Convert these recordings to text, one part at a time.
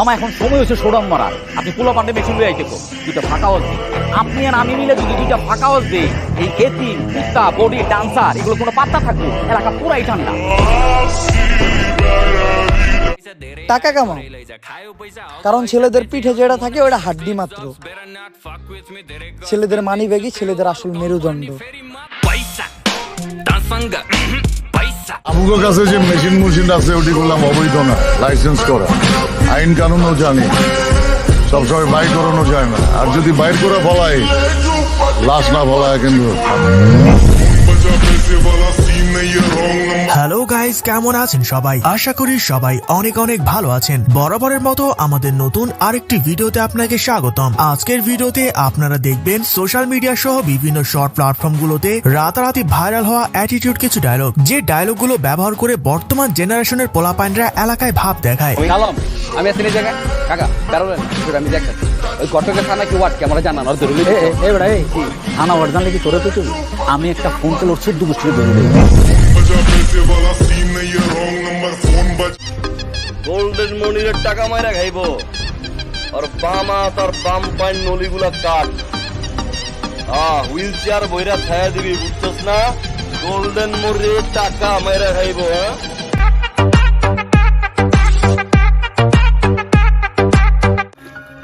মামা এখন সময় হয়েছে সোডাম মারার। আপনি পোলা পান্ডে মেশিন লয়ে আইতে দুইটা ফাঁকা হজ আপনি আর আমি মিলে যদি দুইটা ফাঁকা হজ দিই এই এতিম কুত্তা বডি ডান্সার এগুলো কোনো পাত্তা থাকবে? এলাকা পুরাই ঠান্ডা। টাকা কামাও। কারণ ছেলেদের পিঠে যেটা থাকে ওটা হাড্ডি মাত্র। ছেলেদের মানি ব্যাগই ছেলেদের আসল মেরুদণ্ড। আমগো কাছে যে মেশিন মেশিন আছে ওটি করলাম অবৈধ না লাইসেন্স করা। আইন কানুনও জানি। সবসময় বাইর করানো যায় না। আর যদি বাইর করে ফলায় লাশ না ফলায় কিন্তু হ্যালো গাইস কেমন আছেন সবাই? আশা করি সবাই অনেক অনেক ভালো আছেন। বরাবরের মতো আমাদের নতুন আরেকটি ভিডিওতে আপনাকে স্বাগতম। আজকের ভিডিওতে আপনারা দেখবেন সোশ্যাল মিডিয়া সহ বিভিন্ন শর্ট প্ল্যাটফর্ম গুলোতে রাতারাতি ভাইরাল হওয়া অ্যাটিটিউড কিছু ডায়লগ যে ডায়লগগুলো ব্যবহার করে বর্তমান জেনারেশনের পোলাপাইনরা এলাকায় ভাব দেখায়। আমি জায়গায়। কাকা আমি ওই কটকের থানা কি ওয়াট ক্যামেরা জানান? আর ধরে থানা ওয়াট জানলে কি তোরে তো আমি একটা ফোন কল গোষ্ঠী ধরে গোল্ডেন মনিরের টাকা মাইরা খাইব। আর বামা তার বাম পাইন নলিগুলা কাট। হ্যাঁ হুইল চেয়ার বইরা ছায়া দিবি, বুঝছস না? গোল্ডেন মনিরের টাকা মাইরা খাইব হ্যাঁ?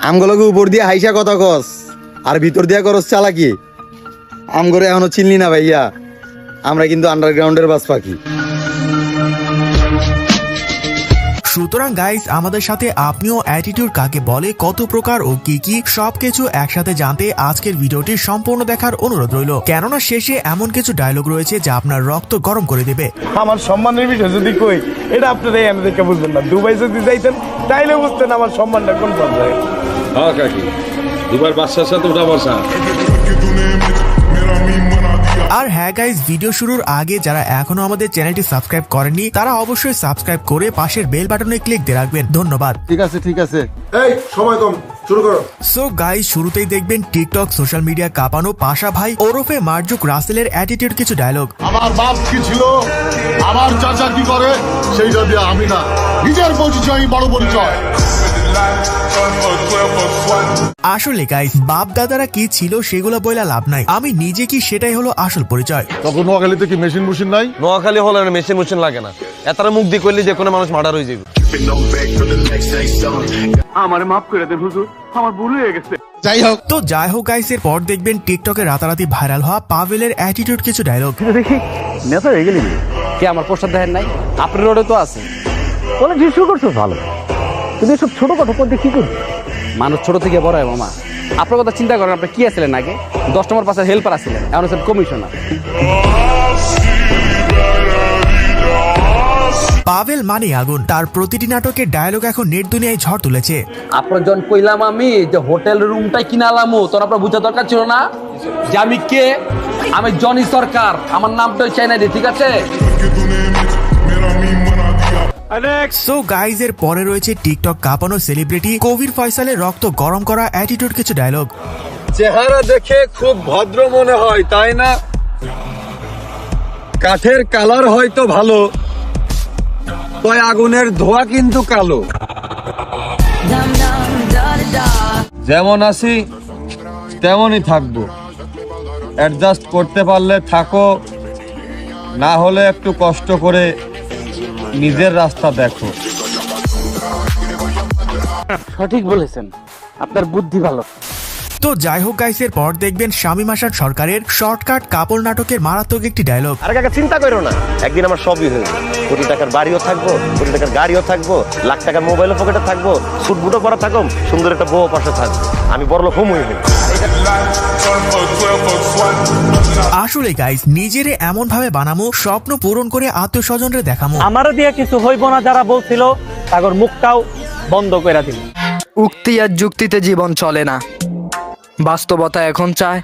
আমগুলোকে উপর দিয়ে হাইসা কথা কস, আর ভিতর দিয়া করস চালাকি। আমগরে এখনও চিনলি না ভাইয়া। আমরা কিন্তু আন্ডারগ্রাউন্ডের বাস পাখি। সুতরাং গাইস আমাদের সাথে আপনিও অ্যাটিটিউড কাকে বলে কত প্রকার ও কি কি সবকিছু একসাথে জানতে আজকের ভিডিওটি সম্পূর্ণ দেখার অনুরোধ রইল। কেননা শেষে এমন কিছু ডায়লগ রয়েছে যা আপনার রক্ত গরম করে দেবে। আমার সম্মানের বিষয় যদি কই এটা আপনারা এই আমাদেরকে বুঝবেন না। দুবাই যদি যাইতেন তাইলে বুঝতেন আমার সম্মানটা কোন পর্যায়ে। হ্যাঁ কাকি। দুবার বাচ্চার সাথে উঠা বসা। আর হ্যাঁ গাইস ভিডিও শুরুর আগে যারা এখনও আমাদের চ্যানেলটি সাবস্ক্রাইব করেননি তারা অবশ্যই সাবস্ক্রাইব করে পাশের বেল বাটনে ক্লিক দিয়ে রাখবেন। ধন্যবাদ। ঠিক আছে ঠিক আছে। এই সময় কম শুরু করো। সো গাইস শুরুতেই দেখবেন টিকটক সোশ্যাল মিডিয়া কাঁপানো পাশা ভাই ওরফে মার্জুক রাসেলের অ্যাটিটিউড কিছু ডায়লগ আমার বাপ কি ছিল? আমার চাচা কি করে? সেইটা দিয়ে আমি না। নিজের পরিচয় বড় পরিচয়। আসলে গাইস বাপ দাদারা কি ছিল সেগুলো বইলা লাভ নাই। আমি নিজে কি সেটাই হলো আসল পরিচয়? তখন নোয়াখালীতে কি মেশিন মেশিন নাই? নোয়াখালী হলে মেশিন মেশিন লাগে না। এতারা মুখ দিয়ে করলে যে কোনো মানুষ মার্ডার হয়ে যাবে আমার মাফ করে দেন হুজুর আমার ভুল হয়ে গেছে। যাই হোক। তো যাই হোক গাইস এর পর দেখবেন টিকটকে রাতারাতি ভাইরাল হওয়া পাভেলের অ্যাটিটিউড কিছু ডায়লগ দেখি নেতা হয়ে গেলি কে আমার প্রসাদ দেখেন নাই? আপনার রোডে তো আছে। বলে শুরু করছ ভালো। তুমি এসব ছোট কথা করতে কি করছ মানুষ ছোট থেকে বড় হয় মামা। আপনার কথা চিন্তা করেন আপনি কি আছিলেন আগে? দশ নম্বর পাশে হেল্পার আছিলেন এখন হচ্ছেন কমিশনার পাভেল মানে আগুন তার প্রতিটি নাটকে ডায়লগ এখন নেট দুনিয়ায় ঝড় তুলেছে। আপনার জন কইলাম আমি যে হোটেল রুমটাই কিনালামো তোর আপনার বুঝা দরকার ছিল না? যে আমি কে? আমি জনি সরকার আমার নামটাই চাই না ঠিক আছে? সো গাইজ এর পরে রয়েছে টিকটক কাঁপানো সেলিব্রিটি কবির ফয়সালের রক্ত গরম করা অ্যাটিটিউড কিছু ডায়লগ চেহারা দেখে খুব ভদ্র মনে হয় তাই না? কাঠের কালার হয়তো ভালো তয় আগুনের ধোয়া কিন্তু কালো। যেমন আছি তেমনই থাকব। অ্যাডজাস্ট করতে পারলে থাকো না হলে একটু কষ্ট করে নিজের রাস্তা দেখো। সঠিক বলেছেন। আপনার বুদ্ধি ভালো। তো যাই হোক গাইস এর পর দেখবেন শামীম আসাদ সরকারের শর্টকাট কাপড় নাটকের মারাত্মক একটি ডায়লগ আরে কাকা চিন্তা করো না। একদিন আমার সবই হয়ে যাবে। কোটি টাকার বাড়িও থাকব কোটি টাকার গাড়িও থাকব লাখ টাকার মোবাইলও পকেটে থাকব সুট বুটো পরা থাকো সুন্দর একটা বউ পাশে থাকব। আমি বড় লোক হমই হই আসলে গাইস নিজেরে এমন ভাবে বানামো স্বপ্ন পূরণ করে আত্মীয় স্বজনরে দেখামো। আমারও দিয়ে কিছু হইব না যারা বলছিল তাগর মুখটাও বন্ধ করে দিল। উক্তি আর যুক্তিতে জীবন চলে না। বাস্তবতা এখন চায়।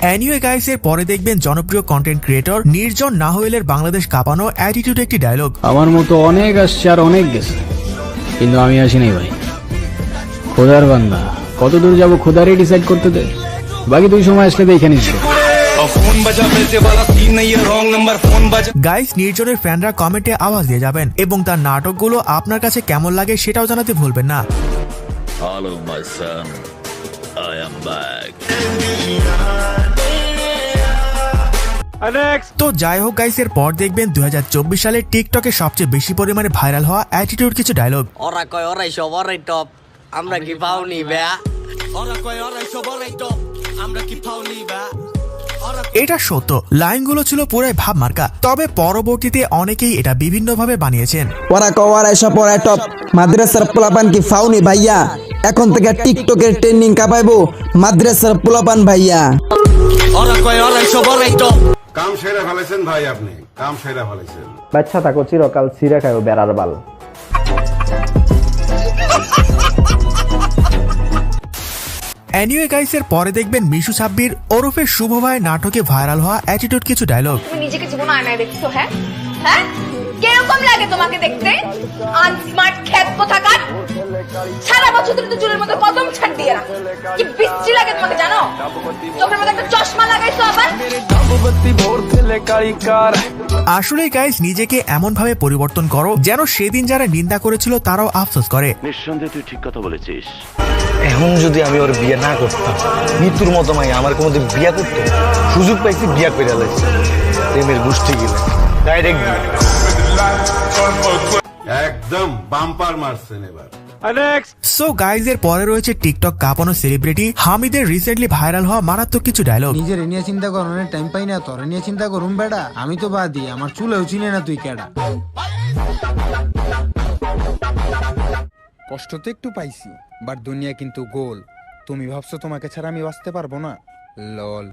অ্যানিওয়ে গাইস এর পরে দেখবেন জনপ্রিয় কন্টেন্ট ক্রিয়েটর নির্জন নাহোয়েলের বাংলাদেশ কাঁপানো অ্যাটিটিউড একটি ডায়লগ আমার মতো অনেক আসছে আর অনেক গেছে। কিন্তু আমি আসি নাই ভাই। খোদার বান্দা কত দূর যাব খোদারই ডিসাইড করতে দে? বাকি তুই সময় আসলে দেখে নিচ্ছে फोन बजा पैसे वाला सीन नहीं है रॉन्ग नंबर फोन बजा গাইস নির্জনের ফ্যানরা কমেন্টে আওয়াজ দিয়ে যাবেন এবং তার নাটকগুলো আপনার কাছে কেমন লাগে সেটাও জানাতে ভুলবেন না Hello, my son. I am back. তো যাই হোক গাইস এর পর দেখবেন দুই সালে টিকটকে সবচেয়ে বেশি পরিমাণে ভাইরাল হওয়া অ্যাটিটিউড কিছু ডায়লগ ওরা কয় ওরাই সব ওরাই টপ আমরা কি পাওনি বেয়া ওরা কয় ওরাই সব ওরাই টপ আমরা কি পাওনি বেয়া এটা সত্য। লাইনগুলো ছিল পুরাই ভাব মার্কা। তবে পরবর্তীতে অনেকেই এটা বিভিন্নভাবে বানিয়েছেন। ওরা কওয়ার এসব পড়ায় টপ মাদ্রাসার পোলাপান কি ফাউনি ভাইয়া? এখন থেকে টিকটকের ট্রেন্ডিং কাপাইবো মাদ্রাসার পোলাপান ভাইয়া। কাম সেরা ফেলেছেন ভাই আপনি কাম সেরা ফেলেছেন। বাচ্চা থাকো চিরকাল সিরে খাইও বেড়ার বাল। অ্যানিওয়ে গাইসের পরে দেখবেন মিশু সাব্বির ওরফে শুভ ভাই নাটকে ভাইরাল হওয়া অ্যাটিটিউড কিছু ডায়লগ তুমি নিজেকে জীবন আয়নায় দেখছ হ্যাঁ? হ্যাঁ? কীরকম লাগে তোমাকে দেখতে? আনস্মার্ট খ্যাত কোথাকার? সারা বছর ধরে তো চুলের মধ্যে কদম ছাড় দিয়ে রাখো। কি বিশ্রী লাগে তোমাকে জানো? চোখের মধ্যে একটা চশমা লাগাইছো আবার? আসলে গাইস নিজেকে এমন ভাবে পরিবর্তন করো যেন সেদিন যারা নিন্দা করেছিল তারাও আফসোস করে। নিঃসন্দেহে তুই ঠিক কথা বলেছিস। এখন যদি আমি ওর বিয়ে না করতাম মৃত্যুর মতো মাই আমার কোনোদিন বিয়া করতো সুযোগ পাইছি বিয়া করে লাগছে প্রেমের গোষ্ঠী গেলে। ডাইরেক্ট একদম বাম্পার মারছেন এবার। সো গাইজ এর পরে রয়েছে টিকটক কাঁপানো সেলিব্রিটি হামিদের রিসেন্টলি ভাইরাল হওয়া মারাত্মক কিছু ডায়লগ নিজের নিয়ে চিন্তা কর অনেক টাইম পাই না তোর নিয়ে চিন্তা করুম আমি তো বাদি আমার চুলেও চিনে না তুই কেডা। কষ্ট তো একটু পাইছি বাট দুনিয়া কিন্তু গোল। তুমি ভাবছ তোমাকে ছাড়া আমি বাঁচতে পারব না? লল।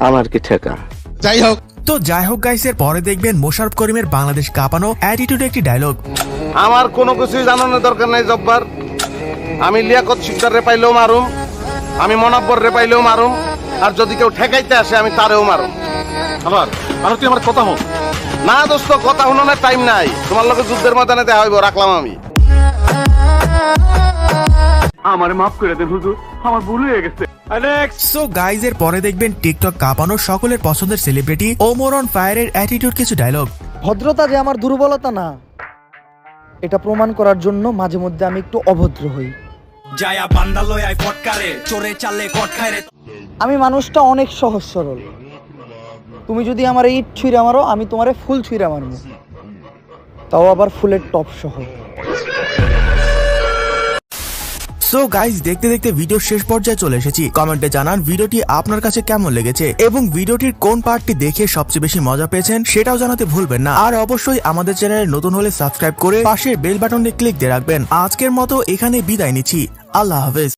আমার কি ঠেকা? যাই হোক তো যাই হোক গাইস এর পরে দেখবেন মোশারফ করিমের বাংলাদেশ কাঁপানো অ্যাটিটিউড একটি ডায়লগ আমার কোনো কিছুই জানানোর দরকার নাই জব্বার। আমি লিয়াকত শিকদার রে পাইলেও মারুম আমি মনাব্বর রে পাইলেও মারুম আর যদি কেউ ঠেকাইতে আসে আমি তারেও মারুম। আবার আর তুই আমার কথা হোক না দোস্ত কথা শুনোর টাইম নাই। তোমার লোকে যুদ্ধের ময়দানে দেখা হইব রাখলাম আমি। আমারে মাফ করে দেন হুজুর। আমার ভুল হয়ে গেছে। সো পরে দেখবেন টিকটক কাঁপানো সকলের পছন্দের সেলিব্রিটি ওমর অন ফায়ারের অ্যাটিটিউড কিছু ডায়লগ ভদ্রতা যে আমার দুর্বলতা না এটা প্রমাণ করার জন্য মাঝে মধ্যে আমি একটু অভদ্র হই। জায়া বান্দালয় আই ফটকারে চোরে চালে কটখায় রে। আমি মানুষটা অনেক সহজ সরল। তুমি যদি আমার ইট ছুঁড়ে মারো আমি তোমারে ফুল ছুঁড়ে মারবো। তাও আবার ফুলের টপ সহ। সো গাইজ দেখতে দেখতে ভিডিও শেষ পর্যায়ে চলে এসেছি। কমেন্টে জানান ভিডিওটি আপনার কাছে কেমন লেগেছে? এবং ভিডিওটির কোন পার্টটি দেখে সবচেয়ে বেশি মজা পেয়েছেন, সেটাও জানাতে ভুলবেন না। আর অবশ্যই আমাদের চ্যানেলে নতুন হলে সাবস্ক্রাইব করে পাশের বেল বাটনে ক্লিক দিয়ে রাখবেন। আজকের মতো এখানে বিদায় নিচ্ছি। আল্লাহ হাফেজ।